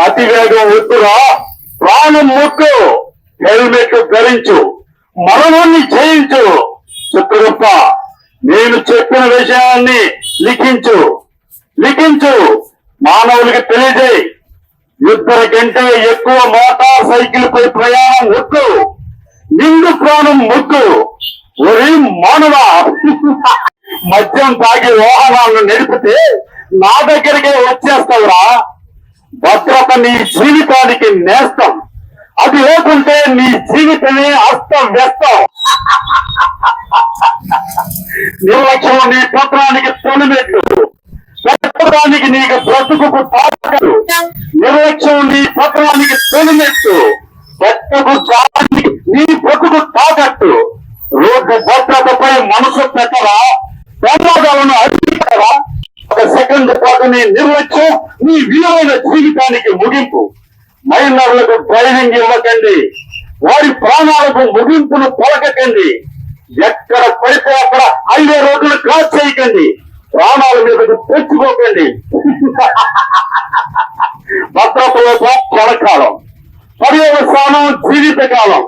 అతివేగం వద్దురా ప్రాణం ముక్కు. హెల్మెట్ ధరించు. మరణాన్ని జయించు. చిత్రగుప్త నేను చెప్పిన విషయాన్ని లిఖించు. లిఖించు. మానవులకి తెలియజేయి. ఇద్దరి కంటే ఎక్కువ మోటార్ సైకిల్ పై ప్రయాణం వద్దు నిండు ప్రాణం ముద్దు ఒరి మానవ. మద్యం తాగి వాహనాలను నడిపితే నా దగ్గరికే వచ్చేస్తావురా. భద్రత నీ జీవితానికి నేస్తం. అది లేకుంటే నీ జీవితమే అస్తవ్యస్తం. నిర్లక్ష్యం నీ పత్రానికి తొలిమెట్లు. పత్రానికి నీకు బ్రతుకు తాకదు నిర్లక్ష్యం నీ పత్రానికి తొలిమెట్టు పెట్టకు దానికి నీ బ్రతుకు తాకట్టు రోడ్డు భద్రతపై మనసు పెట్టరా ప్రమాదాలను అడ్డుకరా ఒక సాధనే నీ నిర్లక్ష్యం నీ విలువైన జీవితానికి ముగింపు. మైనర్లకు డ్రైవింగ్ ఇవ్వకండి. వారి ప్రాణాలకు ముగింపును పలకకండి. ఎక్కడ పడితే అక్కడ హైవే రోడ్లు క్రాస్ చేయకండి. ప్రాణాల మీదకు తెచ్చుకోకండి. భద్రతలో క్షణకాలం పర్యవసానం జీవితకాలం.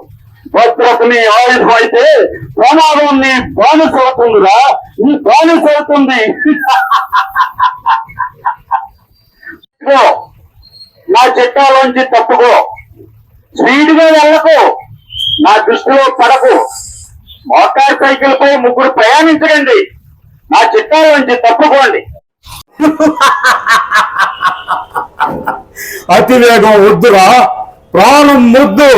భద్రతని ఆయుధం అయితే ప్రమాదం నీ బానిస అవుతుందిరా నీ బానిస అవుతుంది నా చట్టాలోంచి తప్పుకో. స్పీడ్గా వెళ్ళకు. నా దృష్టిలో పడకు. మోటార్ సైకిల్ పై ముగ్గురు ప్రయాణించకండి. నా చిట్టాలోంచి తప్పుకోండి. అతివేగం వద్దురా. ప్రాణం ముద్దు.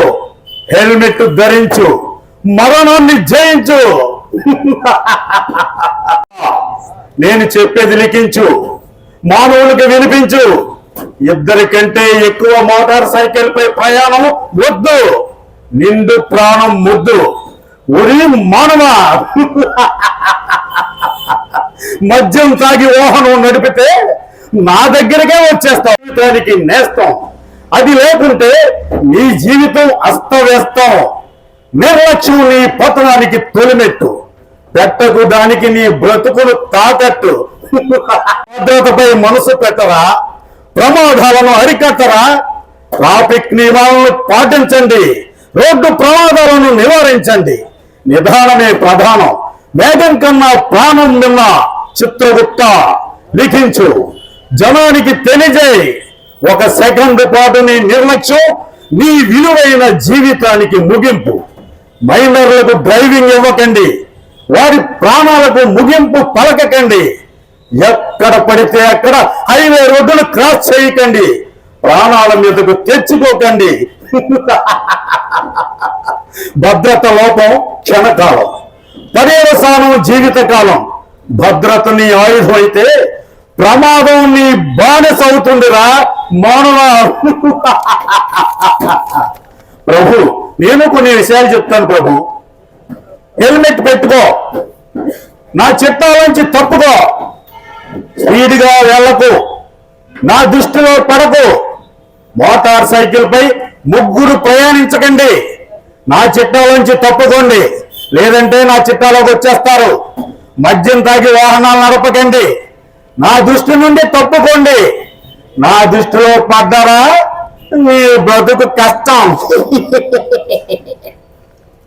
హెల్మెట్ ధరించు మరణాన్ని జయించు. నేను చెప్పేది లిఖించు మానవులకు వినిపించు. ఇద్దరికంటే ఎక్కువ మోటార్ సైకిల్ పై ప్రయాణం వద్దు నిండు ప్రాణం ముద్దు. ఉరి మానవ! మద్యం తాగి వాహనం నడిపితే నా దగ్గరకే వచ్చేస్తాం దానికి నేస్తాం. అది లేకుంటే నీ జీవితం అస్తవ్యస్తం. నిర్లక్ష్యం నీ పతనానికి తొలిమెట్టు. పెట్టకు దానికి నీ బ్రతుకులు తాకట్టు. భద్రతపై మనసు పెట్టరా? ప్రమాదాలను అరికట్టరా? ట్రాఫిక్ నియమాలను పాటించండి. రోడ్డు ప్రమాదాలను నివారించండి. నిదానమే ప్రధానం. మేఘం కన్నా ప్రాణం నిన్న చిత్రగుప్త. లిఖించు. జనానికి తెలియజేయి. ఒక సెకండ్ పాటు నీ నిర్లక్ష్యం నీ విలువైన జీవితానికి ముగింపు. మైనర్లకు డ్రైవింగ్ ఇవ్వకండి. వారి ప్రాణాలకు ముగింపు పలకకండి. ఎక్కడ పడితే అక్కడ హైవే రోడ్డును క్రాస్ చేయకండి. ప్రాణాల మీదకు తెచ్చుకోకండి. భద్రత లోపం క్షణకాలం. పర్యవసానం జీవితకాలం భద్రత నీ ఆయుధం అయితే ప్రమాదం నీ బానిస అవుతుందిరా. మానవ ప్రభు నేను కొన్ని విషయాలు చెప్తాను ప్రభు. హెల్మెట్ పెట్టుకో. నా చిట్టాలోంచి తప్పుకో. స్పీడ్గా వెళ్ళకు. నా దృష్టిలో పడకు. మోటార్ సైకిల్ పై ముగ్గురు ప్రయాణించకండి. నా చిట్టాలోంచి తప్పుకోండి. లేదంటే నా చిట్టాలోకి వచ్చేస్తారు. మద్యం తాగి వాహనాలు నడపకండి. నా దృష్టి నుండి తప్పుకోండి. నా దృష్టిలో పడ్డారా? నీ బ్రతుకు కష్టం.